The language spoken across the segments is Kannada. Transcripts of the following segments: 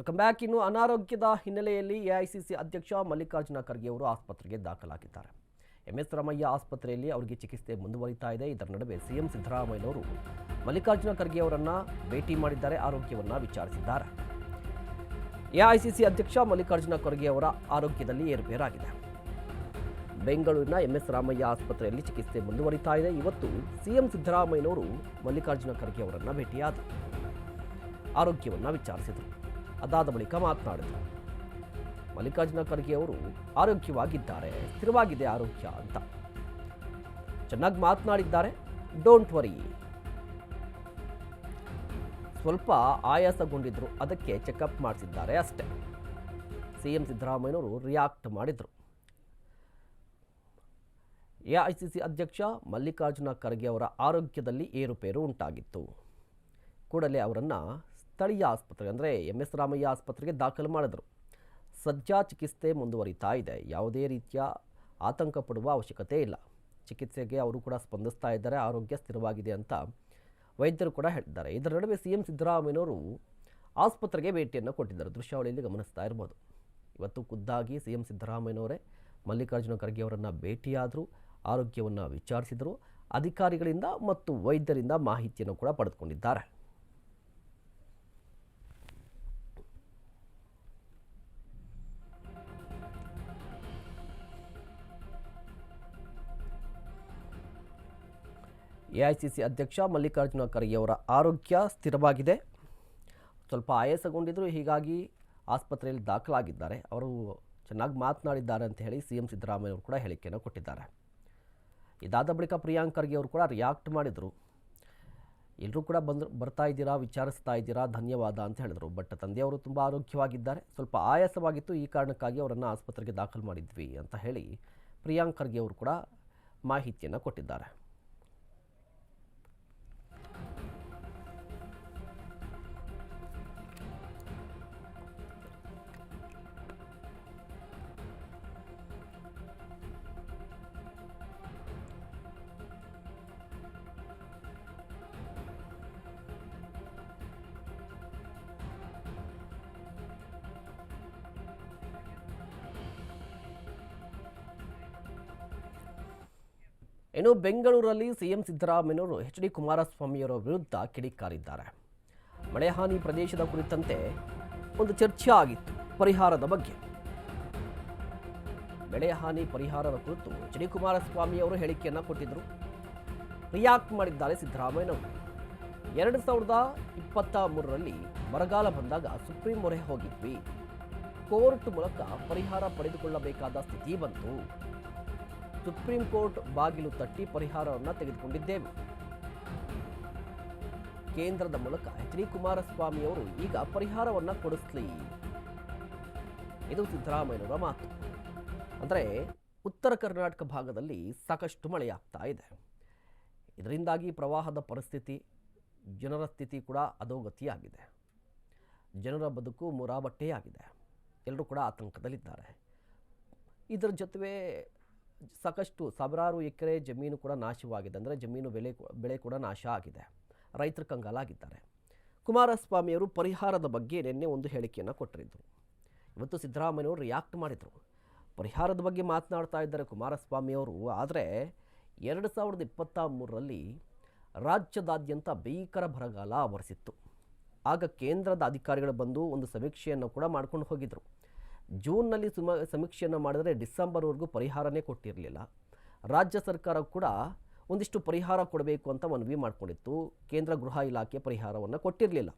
ವೆಲ್ಕಮ್ ಬ್ಯಾಕ್ ಇನ್ನು ಅನಾರೋಗ್ಯದ ಹಿನ್ನೆಲೆಯಲ್ಲಿ ಎಐಸಿಸಿ ಅಧ್ಯಕ್ಷ ಮಲ್ಲಿಕಾರ್ಜುನ ಖರ್ಗೆ ಅವರು ಆಸ್ಪತ್ರೆಗೆ ದಾಖಲಾಗಿದ್ದಾರೆ. ಎಂಎಸ್ ರಾಮಯ್ಯ ಆಸ್ಪತ್ರೆಯಲ್ಲಿ ಅವರಿಗೆ ಚಿಕಿತ್ಸೆ ಮುಂದುವರಿತಾ ಇದೆ. ಇದರ ನಡುವೆ ಸಿಎಂ ಸಿದ್ದರಾಮಯ್ಯನವರು ಮಲ್ಲಿಕಾರ್ಜುನ ಖರ್ಗೆ ಅವರನ್ನು ಭೇಟಿ ಮಾಡಿದ್ದಾರೆ. ಆರೋಗ್ಯವನ್ನು ವಿಚಾರಿಸಿದ್ದಾರೆ. ಎಐಸಿಸಿ ಅಧ್ಯಕ್ಷ ಮಲ್ಲಿಕಾರ್ಜುನ ಖರ್ಗೆ ಅವರ ಆರೋಗ್ಯದಲ್ಲಿ ಏರುಪೇರಾಗಿದೆ. ಬೆಂಗಳೂರಿನ ಎಂಎಸ್ ರಾಮಯ್ಯ ಆಸ್ಪತ್ರೆಯಲ್ಲಿ ಚಿಕಿತ್ಸೆ ಮುಂದುವರಿತಾ ಇದೆ. ಇವತ್ತು ಸಿಎಂ ಸಿದ್ದರಾಮಯ್ಯನವರು ಮಲ್ಲಿಕಾರ್ಜುನ ಖರ್ಗೆ ಅವರನ್ನು ಭೇಟಿಯಾದರು ಆರೋಗ್ಯವನ್ನು ವಿಚಾರಿಸಿದರು. ಅದಾದ ಬಳಿಕ ಮಾತನಾಡಿದರು ಮಲ್ಲಿಕಾರ್ಜುನ ಖರ್ಗೆ ಅವರು, ಆರೋಗ್ಯವಾಗಿದ್ದಾರೆ, ಸ್ಥಿರವಾಗಿದೆ ಆರೋಗ್ಯ ಅಂತ. ಚೆನ್ನಾಗಿ ಮಾತನಾಡಿದ್ದಾರೆ ಡೋಂಟ್ ವರಿ ಸ್ವಲ್ಪ ಆಯಾಸಗೊಂಡಿದ್ರು, ಅದಕ್ಕೆ ಚೆಕಪ್ ಮಾಡಿಸಿದ್ದಾರೆ ಅಷ್ಟೇ. ಸಿಎಂ ಸಿದ್ದರಾಮಯ್ಯನವರು ರಿಯಾಕ್ಟ್ ಮಾಡಿದರು. ಎಐಸಿಸಿ ಅಧ್ಯಕ್ಷ ಮಲ್ಲಿಕಾರ್ಜುನ ಖರ್ಗೆ ಅವರ ಆರೋಗ್ಯದಲ್ಲಿ ಏರುಪೇರು ಉಂಟಾಗಿತ್ತು. ಕೂಡಲೇ ಅವರನ್ನು ಸ್ಥಳೀಯ ಆಸ್ಪತ್ರೆ, ಅಂದರೆ ಎಂ ಎಸ್ ರಾಮಯ್ಯ ಆಸ್ಪತ್ರೆಗೆ ದಾಖಲು ಮಾಡಿದರು. ಸದ್ಯ ಚಿಕಿತ್ಸೆ ಮುಂದುವರಿತಾ ಇದೆ. ಯಾವುದೇ ರೀತಿಯ ಆತಂಕ ಪಡುವ ಅವಶ್ಯಕತೆ ಇಲ್ಲ. ಚಿಕಿತ್ಸೆಗೆ ಅವರು ಕೂಡ ಸ್ಪಂದಿಸ್ತಾ ಇದ್ದಾರೆ. ಆರೋಗ್ಯ ಸ್ಥಿರವಾಗಿದೆ ಅಂತ ವೈದ್ಯರು ಕೂಡ ಹೇಳಿದ್ದಾರೆ. ಇದರ ನಡುವೆ ಸಿ ಎಂ ಸಿದ್ದರಾಮಯ್ಯನವರು ಆಸ್ಪತ್ರೆಗೆ ಭೇಟಿಯನ್ನು ಕೊಟ್ಟಿದ್ದಾರೆ. ದೃಶ್ಯಾವಳಿಯಲ್ಲಿ ಗಮನಿಸ್ತಾ ಇರ್ಬೋದು. ಇವತ್ತು ಖುದ್ದಾಗಿ ಸಿ ಎಂ ಸಿದ್ದರಾಮಯ್ಯನವರೇ ಮಲ್ಲಿಕಾರ್ಜುನ ಖರ್ಗೆ ಅವರನ್ನು ಭೇಟಿಯಾದರು, ಆರೋಗ್ಯವನ್ನು ವಿಚಾರಿಸಿದರು, ಅಧಿಕಾರಿಗಳಿಂದ ಮತ್ತು ವೈದ್ಯರಿಂದ ಮಾಹಿತಿಯನ್ನು ಕೂಡ ಪಡೆದುಕೊಂಡಿದ್ದಾರೆ. ಎಐಸಿಸಿ ಅಧ್ಯಕ್ಷ ಮಲ್ಲಿಕಾರ್ಜುನ ಖರ್ಗೆಯವರ ಆರೋಗ್ಯ ಸ್ಥಿರವಾಗಿದೆ. ಸ್ವಲ್ಪ ಆಯಾಸಗೊಂಡಿದ್ದರು ಹೀಗಾಗಿ ಆಸ್ಪತ್ರೆಯಲ್ಲಿ ದಾಖಲಾಗಿದ್ದಾರೆ. ಅವರು ಚೆನ್ನಾಗಿ ಮಾತನಾಡಿದ್ದಾರೆ ಅಂತ ಹೇಳಿ ಸಿ ಎಂ ಸಿದ್ದರಾಮಯ್ಯ ಅವರು ಕೂಡ ಹೇಳಿಕೆಯನ್ನು ಕೊಟ್ಟಿದ್ದಾರೆ. ಇದಾದ ಬಳಿಕ ಪ್ರಿಯಾಂಕ್ ಖರ್ಗೆ ಅವರು ಕೂಡ ರಿಯಾಕ್ಟ್ ಮಾಡಿದರು. ಎಲ್ಲರೂ ಕೂಡ ಬಂದು, ಬರ್ತಾ ಇದ್ದೀರಾ, ವಿಚಾರಿಸ್ತಾ ಇದ್ದೀರಾ, ಧನ್ಯವಾದ ಅಂತ ಹೇಳಿದರು. ಬಟ್ ತಂದೆಯವರು ತುಂಬ ಆರೋಗ್ಯವಾಗಿದ್ದಾರೆ. ಸ್ವಲ್ಪ ಆಯಾಸವಾಗಿತ್ತು, ಈ ಕಾರಣಕ್ಕಾಗಿ ಅವರನ್ನು ಆಸ್ಪತ್ರೆಗೆ ದಾಖಲು ಮಾಡಿದ್ವಿ ಅಂತ ಹೇಳಿ ಪ್ರಿಯಾಂಕ್ ಖರ್ಗೆ ಅವರು ಕೂಡ ಮಾಹಿತಿಯನ್ನು ಕೊಟ್ಟಿದ್ದಾರೆ. ಇನ್ನು ಬೆಂಗಳೂರಲ್ಲಿ ಸಿಎಂ ಸಿದ್ದರಾಮಯ್ಯನವರು ಎಚ್ ಡಿ ಕುಮಾರಸ್ವಾಮಿಯವರ ವಿರುದ್ಧ ಕಿಡಿಕಾರಿದ್ದಾರೆ. ಮಳೆ ಹಾನಿ ಪ್ರದೇಶದ ಕುರಿತಂತೆ ಒಂದು ಚರ್ಚೆ ಆಗಿತ್ತು ಪರಿಹಾರದ ಬಗ್ಗೆ. ಬೆಳೆ ಹಾನಿ ಪರಿಹಾರದ ಕುರಿತು ಎಚ್ ಡಿ ಕುಮಾರಸ್ವಾಮಿ ಅವರು ಹೇಳಿಕೆಯನ್ನು ಕೊಟ್ಟಿದ್ದರು ರಿಯಾಕ್ಟ್ ಮಾಡಿದ್ದಾರೆ ಸಿದ್ದರಾಮಯ್ಯನವರು. ಎರಡು ಸಾವಿರದ ಇಪ್ಪತ್ತ ಮೂರರಲ್ಲಿ ಬರಗಾಲ ಬಂದಾಗ ಸುಪ್ರೀಂ ಮೊರೆ ಹೋಗಿದ್ವಿ. ಕೋರ್ಟ್ ಮೂಲಕ ಪರಿಹಾರ ಪಡೆದುಕೊಳ್ಳಬೇಕಾದ ಸ್ಥಿತಿ ಬಂತು. ಸುಪ್ರೀಂ ಕೋರ್ಟ್ ಬಾಗಿಲು ತಟ್ಟಿ ಪರಿಹಾರವನ್ನು ತೆಗೆದುಕೊಂಡಿದ್ದೇವೆ. ಕೇಂದ್ರದ ಮೂಲಕ ಎಚ್ ಡಿ ಕುಮಾರಸ್ವಾಮಿ ಅವರು ಈಗ ಪರಿಹಾರವನ್ನು ಕೊಡಿಸ್ಲಿ. ಇದು ಸಿದ್ದರಾಮಯ್ಯನವರ ಮಾತು. ಅಂದರೆ ಉತ್ತರ ಕರ್ನಾಟಕ ಭಾಗದಲ್ಲಿ ಸಾಕಷ್ಟು ಮಳೆಯಾಗ್ತಾ ಇದೆ. ಇದರಿಂದಾಗಿ ಪ್ರವಾಹದ ಪರಿಸ್ಥಿತಿ, ಜನರ ಸ್ಥಿತಿ ಕೂಡ ಅಧೋಗತಿಯಾಗಿದೆ. ಜನರ ಬದುಕು ಮುರಾಬಟ್ಟೆಯಾಗಿದೆ. ಎಲ್ಲರೂ ಕೂಡ ಆತಂಕದಲ್ಲಿದ್ದಾರೆ. ಇದರ ಜೊತೆ ಸಾಕಷ್ಟು ಸಾವಿರಾರು ಎಕರೆ ಜಮೀನು ಕೂಡ ನಾಶವಾಗಿದೆ. ಅಂದರೆ ಜಮೀನು ಬೆಲೆ ಬೆಳೆ ಕೂಡ ನಾಶ ಆಗಿದೆ. ರೈತರು ಕಂಗಾಲಾಗಿದ್ದಾರೆ. ಕುಮಾರಸ್ವಾಮಿಯವರು ಪರಿಹಾರದ ಬಗ್ಗೆ ನಿನ್ನೆ ಒಂದು ಹೇಳಿಕೆಯನ್ನು ಕೊಟ್ಟಿದ್ದರು ಇವತ್ತು ಸಿದ್ದರಾಮಯ್ಯವರು ರಿಯಾಕ್ಟ್ ಮಾಡಿದರು. ಪರಿಹಾರದ ಬಗ್ಗೆ ಮಾತನಾಡ್ತಾ ಇದ್ದಾರೆ ಕುಮಾರಸ್ವಾಮಿಯವರು. ಆದರೆ ಎರಡು ಸಾವಿರದ ಇಪ್ಪತ್ತ ಮೂರರಲ್ಲಿ ರಾಜ್ಯದಾದ್ಯಂತ ಭೀಕರ ಬರಗಾಲ ಆವರಿಸಿತ್ತು. ಆಗ ಕೇಂದ್ರದ ಅಧಿಕಾರಿಗಳು ಬಂದು ಒಂದು ಸಮೀಕ್ಷೆಯನ್ನು ಕೂಡ ಮಾಡ್ಕೊಂಡು ಹೋಗಿದ್ದರು ಜೂನ್ನಲ್ಲಿ ಸುಮ, ಸಮೀಕ್ಷೆಯನ್ನು ಮಾಡಿದರೆ ಡಿಸೆಂಬರ್ವರೆಗೂ ಪರಿಹಾರನೇ ಕೊಟ್ಟಿರಲಿಲ್ಲ. ರಾಜ್ಯ ಸರ್ಕಾರ ಕೂಡ ಒಂದಿಷ್ಟು ಪರಿಹಾರ ಕೊಡಬೇಕು ಅಂತ ಮನವಿ ಮಾಡಿಕೊಂಡಿತ್ತು. ಕೇಂದ್ರ ಗೃಹ ಇಲಾಖೆ ಪರಿಹಾರವನ್ನು ಕೊಟ್ಟಿರಲಿಲ್ಲ.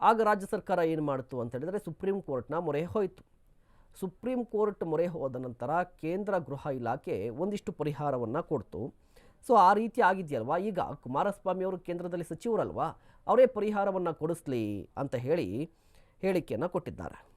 ಆಗ ರಾಜ್ಯ ಸರ್ಕಾರ ಏನು ಮಾಡಿತು ಅಂತ ಹೇಳಿದರೆ ಸುಪ್ರೀಂ ಕೋರ್ಟ್ನ ಮೊರೆ ಹೋಯಿತು. ಸುಪ್ರೀಂ ಕೋರ್ಟ್ ಮೊರೆ ಹೋದ ನಂತರ ಕೇಂದ್ರ ಗೃಹ ಇಲಾಖೆ ಒಂದಿಷ್ಟು ಪರಿಹಾರವನ್ನು ಕೊಡ್ತು. ಸೊ, ಆ ರೀತಿ ಆಗಿದೆಯಲ್ವಾ? ಈಗ ಕುಮಾರಸ್ವಾಮಿ ಅವರು ಕೇಂದ್ರದಲ್ಲಿ ಸಚಿವರಲ್ವಾ? ಅವರೇ ಪರಿಹಾರವನ್ನು ಕೊಡಿಸ್ಲಿ ಅಂತ ಹೇಳಿ ಹೇಳಿಕೆಯನ್ನು ಕೊಟ್ಟಿದ್ದಾರೆ.